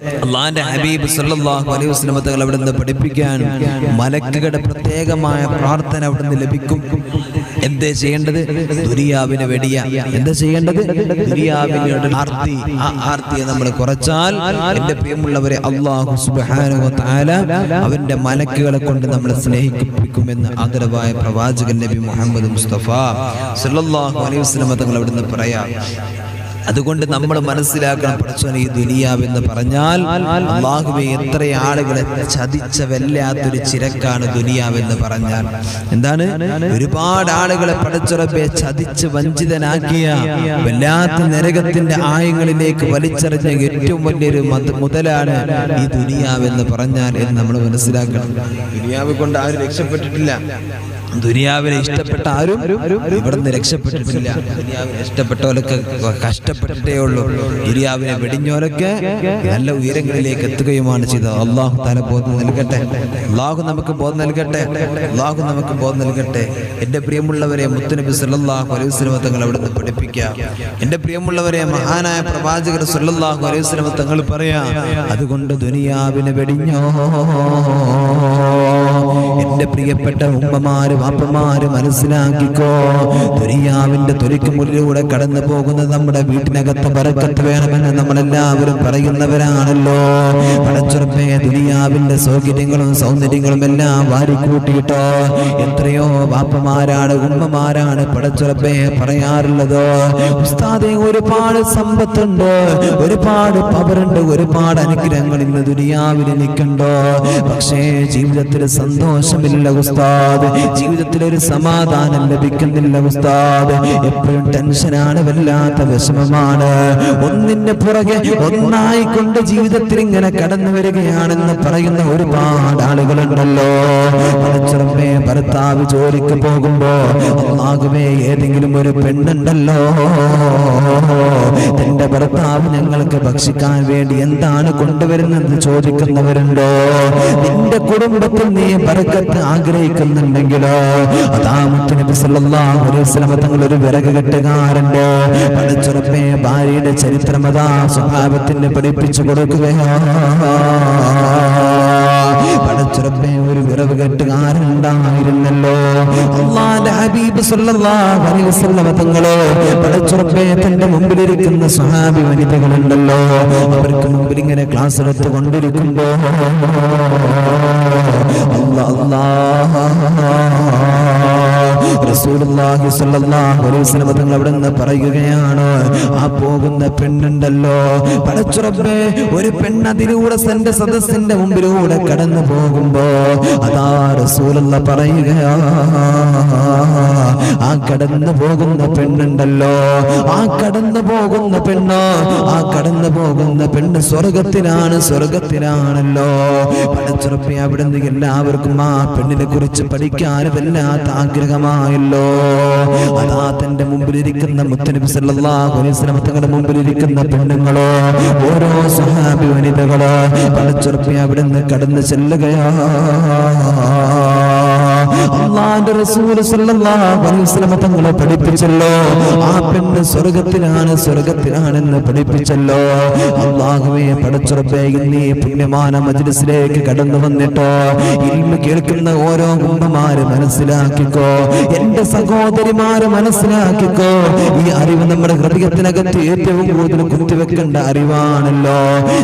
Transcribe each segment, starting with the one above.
അള്ളാന്റെ ഹബീബ് സല്ലാഹു അലൈഹി വസ്ലമത്തകൾ തങ്ങൾ അവിടെ നിന്ന് പഠിപ്പിക്കാൻ മലക്കുകളുടെ പ്രത്യേകമായ പ്രാർത്ഥന അവിടെ നിന്ന് ലഭിക്കും. എന്തേ ചെയ്യേണ്ടത്? ദുരിയാവിനെ വെടിയ എന്താ ചെയ്യേണ്ടത്? ദുരിയാവിനോട് ആർത്തി. ആ ആർത്തിയെ നമ്മൾ കുറച്ചാൽ എന്റെ പ്രിയമുള്ളവരെ അള്ളാഹു സുബ്ഹാനഹു വ തആല അവന്റെ മലക്കുകളെ കൊണ്ട് നമ്മളെ സ്നേഹിപ്പിക്കുമെന്ന് ആദരവായ പ്രവാചകൻ നബി മുഹമ്മദ് മുസ്തഫ സല്ലല്ലാഹു അലൈഹി വസല്ലം തങ്ങൾ അവിടെ നിന്ന് പറയാം. അതുകൊണ്ട് നമ്മൾ മനസ്സിലാക്കണം പഠിച്ചോൻ ഈ ദുനിയാവെന്ന് പറഞ്ഞാൽ അള്ളാഹുവെ എത്ര ആളുകളെ ചതിച്ച വല്ലാത്തൊരു ചിരക്കാണ് ദുനിയാവെന്ന് പറഞ്ഞാൽ. എന്താണ്? ഒരുപാട് ആളുകളെ പഠിച്ചുറപ്പെ ചതിച്ച് വഞ്ചിതനാക്കിയ വല്ലാത്ത നരകത്തിന്റെ ആയങ്ങളിലേക്ക് വലിച്ചെറിഞ്ഞ ഏറ്റവും വലിയൊരു മത- മുതലാണ് ഈ ദുനിയാവെന്ന് പറഞ്ഞാൽ എന്ന് നമ്മൾ മനസ്സിലാക്കണം. ദുനിയാവ് കൊണ്ട് ആരും രക്ഷപ്പെട്ടിട്ടില്ല. ദുനിയാവിനെ ഇഷ്ടപ്പെട്ട ആരും ഇവിടെ നിന്ന് രക്ഷപ്പെട്ടിട്ടില്ല. ദുനിയാവിനെ ഇഷ്ടപ്പെട്ടവരൊക്കെ കഷ്ടപ്പെട്ടേ ഉള്ളൂ. ദുനിയാവിനെ വെടിഞ്ഞോലൊക്കെ നല്ല ഉയരങ്ങളിലേക്ക് എത്തുകയുമാണ് ചെയ്തത്. അള്ളാഹു താല ബോധം നൽകട്ടെ. അള്ളാഹു നമുക്ക് ബോധം നൽകട്ടെ. അള്ളാഹു നമുക്ക് ബോധം നൽകട്ടെ. എന്റെ പ്രിയമുള്ളവരെ മുത്തനബി സല്ലല്ലാഹു അലൈഹി സ്വലമ തങ്ങൾ അവിടെ നിന്ന് പഠിപ്പിക്കാം എന്റെ പ്രിയമുള്ളവരെ മഹാനായ പ്രവാചകർ സല്ലല്ലാഹു അലൈഹി സ്വലമ തങ്ങൾ പറയാം അതുകൊണ്ട് ദുനിയാവിനെ വെടിഞ്ഞോ എന്റെ പ്രിയപ്പെട്ട ഉമ്മമാര് വാപ്പമാര് മനസ്സിലാക്കിക്കോ. ദുനിയാവിന്റെ തൊലിക്കുമുള്ളിലൂടെ കടന്നു പോകുന്നത് നമ്മുടെ വീട്ടിനകത്ത് പറക്കത്ത് വേണമെന്ന് നമ്മളെല്ലാവരും പറയുന്നവരാണല്ലോ. പടച്ചുറപ്പേ ദുനിയാവിന്റെ സൗകര്യങ്ങളും സൗന്ദര്യങ്ങളും എല്ലാം വാരിക്കൂട്ടിയിട്ടോ. എത്രയോ വാപ്പമാരാണ് ഉമ്മമാരാണ് പടച്ചുറപ്പേ പറയാറുള്ളത്. ഉസ്താദെ ഒരുപാട് സമ്പത്തുണ്ട് ഒരുപാട് പവറുണ്ട് ഒരുപാട് അനുഗ്രഹങ്ങൾ ഇന്ന് ദുരിയാവിൽ നിൽക്കണ്ടോ പക്ഷേ ജീവിതത്തിൽ സന്തോഷമില്ല ഉസ്താദ്. ജീവിതത്തിൽ ഒരു സമാധാനം ലഭിക്കുന്നില്ല ഉസ്താദ്. എപ്പോഴും ടെൻഷനാണ് വല്ലാത്ത വിഷമമാണ്. ഒന്നിന്റെ പുറകെ ഒന്നായി കൊണ്ട് ജീവിതത്തിൽ ഇങ്ങനെ കടന്നു വരികയാണെന്ന് പറയുന്ന ഒരുപാട് ആളുകളുണ്ടല്ലോ. പടച്ചുറപ്പേ ഭർത്താവ് ജോലിക്ക് പോകുമ്പോ ആകുമേ ഏതെങ്കിലും ഒരു പെണ്ണുണ്ടല്ലോ. തന്റെ ഭർത്താവ് ഞങ്ങൾക്ക് ഭക്ഷിക്കാൻ വേണ്ടി എന്താണ് കൊണ്ടുവരുന്നത് ചോദിക്കുന്നവരുണ്ടോ? നിന്റെ കുടുംബത്തിൽ നീ ബർക്കത്ത് ആഗ്രഹിക്കുന്നുണ്ടെങ്കിലോ? അലൈഹി വസല്ലം തങ്ങൾ വിറക് കെട്ടുകാരന്റെ പഠിച്ചുറപ്പേ ഭാര്യയുടെ ചരിത്രം അതാ സ്വഭാവത്തിന് പഠിപ്പിച്ചു കൊടുക്കുകയാ. പടച്ചുറപ്പേ വിറവ് കെട്ടുകാരുണ്ടായിരുന്നല്ലോ അള്ളാന്റെ തങ്ങളെ തന്റെ മുമ്പിലിരിക്കുന്ന സ്വഹാബി വനിതകളുണ്ടല്ലോ. അവർക്ക് മുമ്പിൽ ഇങ്ങനെ ക്ലാസ് എടുത്ത് കൊണ്ടിരിക്കുമ്പോ അല്ലാ റസൂലുള്ളാഹി സ്വല്ലല്ലാഹു അലൈഹി വസല്ലം പറയുകയാണ് ആ പോകുന്ന പെണ്ണുണ്ടല്ലോ. പടച്ചുറപ്പേ ഒരു പെണ്ണതിലൂടെ തന്റെ സദസ്സിന്റെ മുമ്പിലൂടെ കടന്നു പോകുമ്പോ അതാ റസൂലുള്ള പറയുക ആ കടന്നു പോകുന്ന പെണ്ണുണ്ടല്ലോ. ആ കടന്നു പോകുന്ന പെണ്ണ് ആ കടന്നു പോകുന്ന പെണ്ണ് സ്വർഗത്തിലാണ് സ്വർഗത്തിലാണല്ലോ പടച്ചുറപ്പേ അവിടെ നിന്ന് എല്ലാവർക്കും ആ പെണ്ണിനെ കുറിച്ച് പഠിക്കാൻ വല്ലാത്ത ആഗ്രഹമായല്ലോ അതാ തന്റെ മുമ്പിലിരിക്കുന്ന മുത്തനബി സല്ലല്ലാഹു അലൈഹി വസല്ലം തങ്ങളുടെ മുമ്പിലിരിക്കുന്ന പെണ്ണുങ്ങളോ ഓരോ സഹാബി വനിതകളോ പടച്ചുറപ്പെ അവിടെ നിന്ന് കടന്നു ചെല്ലുകയാ. അള്ളാന്റെ റസൂൽ സല്ലല്ലാഹു അലൈഹി വസല്ലം തങ്ങളെ പഠിപ്പിച്ചല്ലോ. ആ പെണ്ണ് സ്വർഗത്തിലാണ് സ്വർഗത്തിലാണെന്ന് പഠിപ്പിച്ചല്ലോ. അള്ളാഹുവേ പടച്ചുറപ്പേ ഇന്നീ പുണ്യമാന മജ്ലിസിലേക്ക് കടന്നു വന്നിട്ടോ. ഇൽമ കേൾക്കുന്ന ഓരോ ഉമ്മമാര് മനസ്സിലാക്കിക്കോ. എന്റെ സഹോദരിമാര് മനസ്സിലാക്കിക്കോ. ഈ അറിവ് നമ്മുടെ ഹൃദയത്തിനകത്ത് ഏറ്റവും കൂടുതൽ കുത്തിവെക്കേണ്ട അറിവാണല്ലോ.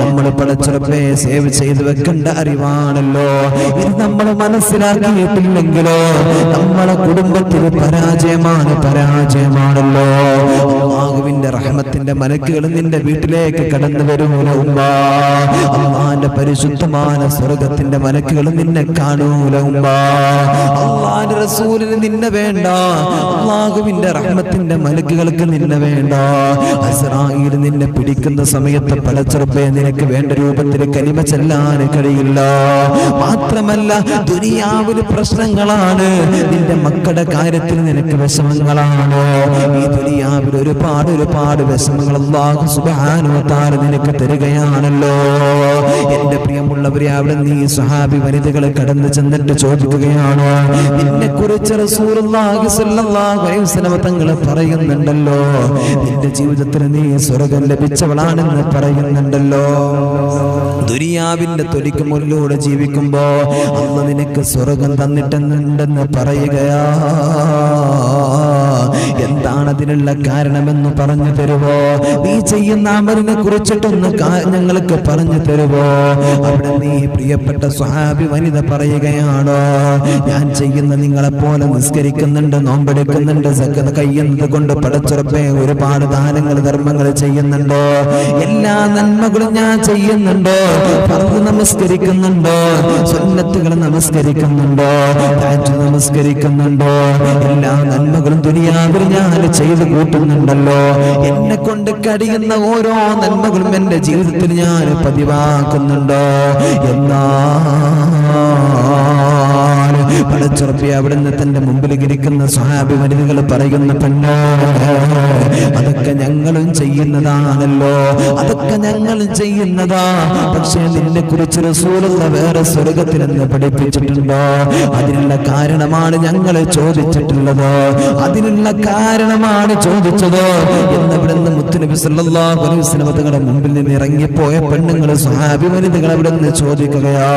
നമ്മൾ പടച്ചുറപ്പേ സേവ് ചെയ്ത് വെക്കേണ്ട അറിവാണല്ലോ. ഇത് നമ്മൾ മനസ്സിലാക്കിയിട്ടില്ലെങ്കിലോ നമ്മളെ കുടുംബത്തിൽ പരാജയമാണ് പരാജയമാണല്ലോ. അള്ളാഹുവിന്റെ റഹ്മത്തിന്റെ മലക്കുകൾ നിന്റെ വീട്ടിലേക്ക് കടന്നു വരൂല ഉമ്മ? പരിശുദ്ധമായ സ്വർഗത്തിന്റെ മലക്കുകൾ നിന്നെ കാണൂല ഉമ്മ. അള്ളാന്റെ റസൂലിന് നിന്നെ വേണ്ട അള്ളാഹുവിന്റെ റഹ്മത്തിന്റെ മലക്കുകൾക്ക് നിന്നെ വേണ്ട. അസ്രായിൽ നിന്നെ പിടിക്കുന്ന സമയത്ത് പടച്ചെറുപ്പേ നിനക്ക് വേണ്ട രൂപത്തിൽ കനിമ ചെല്ലാൻ കഴിയില്ല. മാത്രമല്ല ദുനിയാവിൽ പ്രശ്നങ്ങളാണ് നിന്റെ മക്കളുടെ കാര്യത്തിൽ നിനക്ക് വിഷമങ്ങളാണ്. ഈ ദുനിയാവിൽ ഒരുപാട് ഒരുപാട് വിഷമങ്ങൾ അള്ളാഹു നിനക്ക് തരികയാണല്ലോ. എന്റെ പ്രിയമുള്ളവരെ അവിടെ നീ സ്വഹാബി വനിതകൾ കടന്നു ചെന്നിട്ട് ചോദിക്കുകയാണ് നിന്നെ കുറിച്ച് തങ്ങൾ പറയുന്നുണ്ടല്ലോ. നിന്റെ ജീവിതത്തിൽ നീ സ്വർഗം ലഭിച്ചവളാണെന്ന് പറയുന്നുണ്ടല്ലോ. ദുനിയാവിന്റെ തൊലിക്ക് മുന്നിലൂടെ ജീവിക്കുമ്പോ അന്ന് നിനക്ക് സ്വർഗം തന്നിട്ടുണ്ടെന്ന് പറയുകയാ. എന്താണ് അതിനുള്ള കാരണമെന്ന് പറഞ്ഞു തരുവോ? നീ ചെയ്യുന്ന അമലിനെ കുറിച്ചിട്ടൊന്ന് ഞങ്ങൾക്ക് പറഞ്ഞു തരുവോ? അവിടെ നീ പ്രിയപ്പെട്ട സ്വഹാബി വനിത പറയുകയാണോ? ഞാൻ ചെയ്യുന്ന നിങ്ങളെ പോലെ നിസ്കരിക്കുന്നുണ്ട് നോമ്പെടുക്കുന്നുണ്ട് സക്കത്ത് കയ്യുന്നത് കൊണ്ട് പടച്ചുറപ്പേ ഒരുപാട് ദാനങ്ങൾ ധർമ്മങ്ങൾ ചെയ്യുന്നുണ്ടോ? എല്ലാ നന്മകളും ഞാൻ ചെയ്യുന്നുണ്ടോ? പറഞ്ഞു നമസ്കരിക്കുന്നുണ്ടോ? സുന്നത്തുകൾ നമസ്കരിക്കുന്നുണ്ടോ? നമസ്കരിക്കുന്നുണ്ടോ? എല്ലാ നന്മകളും ദുനിയാവിൽ ഞാൻ ചെയ്ത് കൂട്ടുന്നുണ്ടല്ലോ. എന്നെ കൊണ്ട് കഴിയുന്ന ഓരോ നന്മകളും എന്റെ ജീവിതത്തിൽ ഞാൻ പതിവാക്കുന്നുണ്ടോ? എന്നാ പടച്ചുറപ്പി അവിടുന്ന് തന്റെ മുമ്പിൽ ഇരിക്കുന്ന സ്വഹാബി വനിതകൾ പറയുന്ന അതൊക്കെ ഞങ്ങളും ചെയ്യുന്നതാണല്ലോ. അതൊക്കെ ഞങ്ങളും ചെയ്യുന്നതാ. പക്ഷേ നിന്നെ കുറിച്ച് റസൂലുള്ള വേറെ സ്വർഗത്തിലെന്ന് പഠിപ്പിച്ചിട്ടുണ്ടോ? അതിനുള്ള കാരണമാണ് ഞങ്ങൾ ചോദിച്ചിട്ടുള്ളത്. അതിനുള്ള കാരണമാണ് ചോദിച്ചത്. എന്നിവിടുന്ന് മുത്തുനബി സല്ലല്ലാഹു അലൈഹി മുമ്പിൽ നിന്ന് ഇറങ്ങിപ്പോയ പെണ്ണുങ്ങൾ സ്വഹാബി വനിതകൾ അവിടെ നിന്ന് ചോദിക്കുകയാ.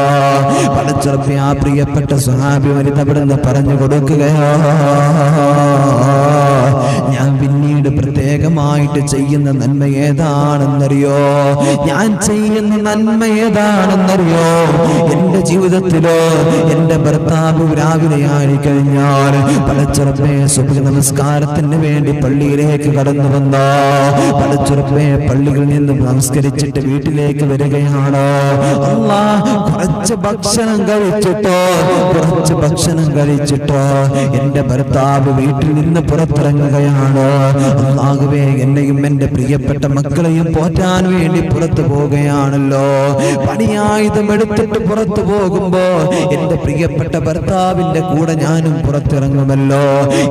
പടച്ചുറപ്പി ആ പ്രിയപ്പെട്ട സ്വഹാബി അവിടെ നിന്ന് പറഞ്ഞു കൊടുക്കുകയാ പ്രത്യേകമായിട്ട് ചെയ്യുന്ന നന്മ ഏതാണെന്നറിയോ? ഞാൻ ചെയ്യുന്ന നന്മ ഏതാണെന്നറിയോ? എന്റെ ജീവിതത്തിലോ എന്റെ ഭർത്താവ് ആയി കഴിഞ്ഞാൽ പലച്ചുറപ്പേ സുഖ നമസ്കാരത്തിന് വേണ്ടി പള്ളിയിലേക്ക് കടന്നു വന്നോ? പലച്ചുറപ്പേ പള്ളികളിൽ നിന്ന് നമസ്കരിച്ചിട്ട് വീട്ടിലേക്ക് വരികയാണോ? അല്ല കുറച്ച് ഭക്ഷണം കഴിച്ചിട്ടോ? കുറച്ച് ഭക്ഷണം കഴിച്ചിട്ടോ? എന്റെ ഭർത്താവ് വീട്ടിൽ നിന്ന് പുറത്തിറങ്ങുകയാണോ? പുറത്തിറങ്ങുകയാണ് അള്ളാഹുവേ എന്നെയും എന്റെ പ്രിയപ്പെട്ട മക്കളെയും പോറ്റാൻ വേണ്ടി പുറത്തു പോവുകയാണല്ലോ. പണിയായുധം എടുത്തിട്ട് പുറത്തു പോകുമ്പോ എന്റെ പ്രിയപ്പെട്ട ഭർത്താവിന്റെ കൂടെ ഞാനും പുറത്തിറങ്ങുമല്ലോ.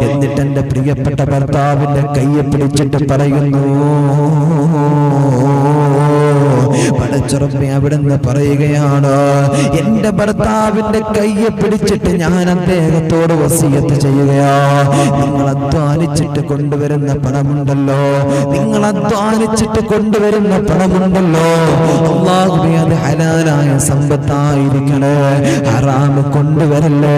എന്നിട്ട് എന്റെ പ്രിയപ്പെട്ട ഭർത്താവിന്റെ കയ്യെ പിടിച്ചിട്ട് പറയുന്നു പടച്ചുറപ്പി അവിടുന്ന് പറയുകയാണ് എന്റെ ഭർത്താവിന്റെ കയ്യെ പിടിച്ചിട്ട് ഞാൻ അദ്ദേഹത്തോട് വസീയത്ത് ചെയ്യുകയാ. നിങ്ങൾ അധ്വാനിച്ചിട്ട് കൊണ്ടുവരുന്ന പണമുണ്ടല്ലോ. നിങ്ങൾ അധ്വാനിച്ചിട്ട് കൊണ്ടുവരുന്ന പണമുണ്ടല്ലോ. അള്ളാഹുബി അത് ഹലാലായ സമ്പത്തായിരിക്കണേ. ഹറാമ് കൊണ്ടുവരല്ലേ?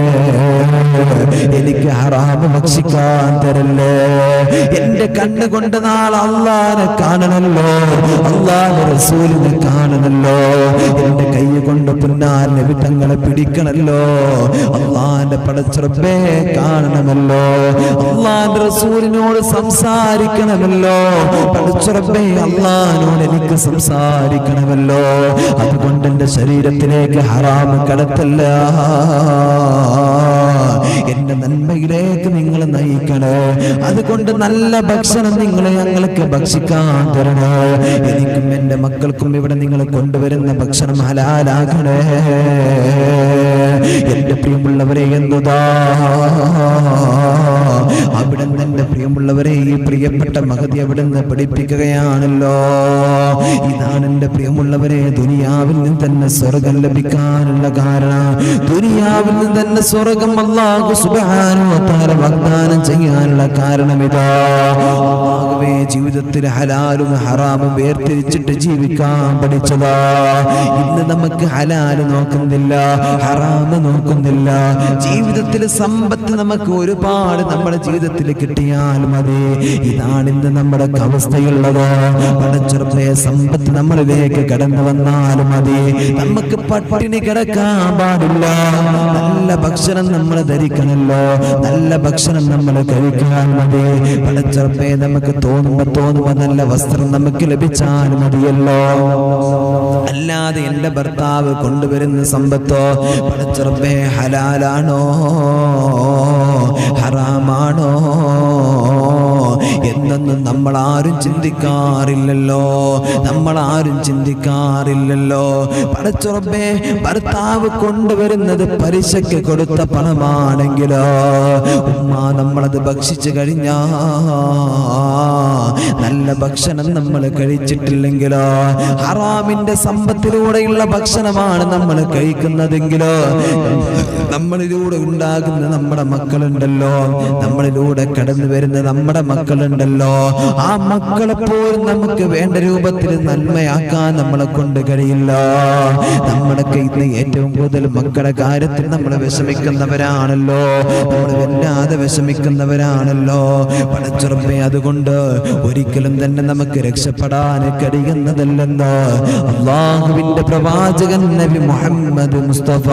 എനിക്ക് ഹറാമ് ഭക്ഷിക്കാൻ തരല്ലേ? എന്റെ കണ്ണുകൊണ്ട് നാളെ അള്ളാനെ കാണണമല്ലോ അള്ളാഹ് റസൂലിനെ കാണണമല്ലോ എന്റെ കൈ കൊണ്ട് പുന്നാറിനെ വിട്ടങ്ങളെ പിടിക്കണല്ലോ. അള്ളാന്റെ പടച്ചുറപ്പേ കാണണമല്ലോ. അള്ളാന്റെ റസൂലിനോട് സംസാരിക്കണമല്ലോ. പടച്ചുറപ്പേ അള്ളഹാനോട് എനിക്ക് സംസാരിക്കണമല്ലോ. അതുകൊണ്ട് എന്റെ ശരീരത്തിലേക്ക് ഹറാമ് കടത്തല്ല. എന്റെ നന്മയിലേക്ക് നിങ്ങൾ നയിക്കണേ. അതുകൊണ്ട് നല്ല ഭക്ഷണം നിങ്ങളെ ഞങ്ങൾക്ക് ഭക്ഷിക്കാൻ തരണേ. എനിക്കും എന്റെ മക്കൾക്കും ഇവിടെ നിങ്ങൾ കൊണ്ടുവരുന്ന ഭക്ഷണം ഹലാലാകണേ. എന്റെ പ്രിയമുള്ളവരെ എന്തുതാ അവിടെ എന്റെ പ്രിയമുള്ളവരെ ഈ പ്രിയപ്പെട്ട മഹതി അവിടുന്ന് പഠിപ്പിക്കുകയാണല്ലോ. ഇതാണ് എന്റെ പ്രിയമുള്ളവരെ ദുനിയാവിൽ നിന്ന് തന്നെ സ്വർഗം ലഭിക്കാനുള്ള കാരണം. ദുനിയാവിൽ നിന്ന് തന്നെ സ്വർഗം അല്ലാഹു വാഗ്ദാനം ചെയ്യാനുള്ള കാരണം ഇതാ അല്ലാഹുവേ ജീവിതത്തിൽ ഹലാലും ഹറാമും വേർതിരിച്ചിട്ട് ജീവിക്കാൻ പഠിച്ചതാ. ഇന്ന് നമുക്ക് ഹലാൽ നോക്കുന്നില്ല ഹറാമ് നോക്കുന്നില്ല. ജീവിതത്തിൽ സമ്പത്ത് നമുക്ക് ഒരുപാട് നമ്മുടെ ജീവിതത്തിൽ കിട്ടിയാൽ മതി. ഇതാണ് ഇന്ന് നമ്മുടെ അവസ്ഥയുള്ളത്. പടച്ചുറപ്പേ സമ്പത്ത് നമ്മളിലേക്ക് കടന്നു വന്നാൽ മതി. നമുക്ക് പട്ടിണി കിടക്കാൻ പാടില്ല. നല്ല ഭക്ഷണം നമ്മൾ ധരിക്കണല്ലോ നല്ല ഭക്ഷണം നമ്മൾ കഴിക്കാൻ മതി. പടച്ചുറപ്പേ നമുക്ക് തോന്നുമ്പോ തോന്നുമ്പോ നല്ല വസ്ത്രം നമുക്ക് ലഭിച്ചാൽ മതിയല്ലോ. അല്ലാതെ എന്റെ ഭർത്താവ് കൊണ്ടുവരുന്ന സമ്പത്തോ പടച്ചുറപ്പേ ഹലാലാണോ? ഹറാമാണോ? എന്നൊന്നും നമ്മൾ ആരും ചിന്തിക്കാറില്ലല്ലോ. നമ്മൾ ആരും ചിന്തിക്കാറില്ലല്ലോ. പടച്ചുറപ്പേ ഭർത്താവ് കൊണ്ടുവരുന്നത് പലിശയ്ക്ക് കൊടുത്ത പണമാണെങ്കിലോ? ഉമ്മ നമ്മളത് ഭക്ഷിച്ചു കഴിഞ്ഞാ? നല്ല ഭക്ഷണം നമ്മൾ കഴിച്ചിട്ടില്ലെങ്കിലോ? ഹറാമിന്റെ സമ്പത്തിലൂടെയുള്ള ഭക്ഷണമാണ് നമ്മൾ കഴിക്കുന്നതെങ്കിലോ? നമ്മളിലൂടെ ഉണ്ടാകുന്ന നമ്മുടെ മക്കളുണ്ടല്ലോ. നമ്മളിലൂടെ കടന്നു വരുന്ന നമ്മുടെ മക്കളുണ്ട് മക്കളുണ്ടല്ലോ ആ മക്കളെ പോലും നമുക്ക് വേണ്ട രൂപത്തിൽ നന്മയാക്കാൻ നമ്മളെ കൊണ്ട് കഴിയില്ല. നമ്മുടെ കയ്യിൽ ഏറ്റവും കൂടുതൽ മക്കളുടെ കാര്യത്തിൽ നമ്മൾ വിഷമിക്കുന്നവരാണല്ലോ. നമ്മൾ വല്ലാതെ വിഷമിക്കുന്നവരാണല്ലോ. പടച്ചുറപ്പെ അതുകൊണ്ട് ഒരിക്കലും തന്നെ നമുക്ക് രക്ഷപ്പെടാൻ കഴിയുന്നതല്ലെന്ന് അള്ളാഹുവിന്റെ പ്രവാചകൻ നബി മുഹമ്മദ് മുസ്തഫ.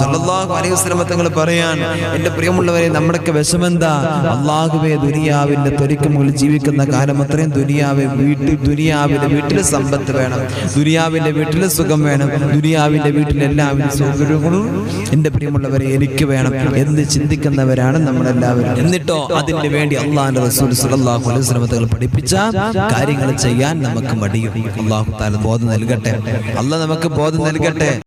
സല്ലല്ലാഹു അലൈഹി തങ്ങൾ പറയാൻ എന്റെ പ്രിയമുള്ളവരെ നമ്മുടെയൊക്കെ വിഷമെന്താ? അള്ളാഹുവെ ദുനിയാവിന്റെ തൊലിക്കുമുകളിൽ ജീവിക്കുന്ന കാലം അത്രയും ദുനിയാവെ വീട്ടിൽ ദുനിയാവിന്റെ വീട്ടിൽ സമ്പത്ത് വേണം. ദുനിയാവിന്റെ വീട്ടിൽ സുഖം വേണം. ദുനിയാവിന്റെ വീട്ടിൽ എല്ലാവരും സൗകര്യങ്ങളും എന്റെ പ്രിയമുള്ളവരെ എനിക്ക് വേണം എന്ന് ചിന്തിക്കുന്നവരാണ് നമ്മളെല്ലാവരും. എന്നിട്ടോ അതിന് വേണ്ടി അള്ളാഹിന്റെ റസൂൽ അലൈഹി തങ്ങൾ പഠിപ്പിച്ച കാര്യങ്ങൾ ചെയ്യാൻ നമുക്ക് മടിയും. അള്ളാഹു താല ബോധം നൽകട്ടെ. അല്ല നമുക്ക് ബോധം നൽകട്ടെ.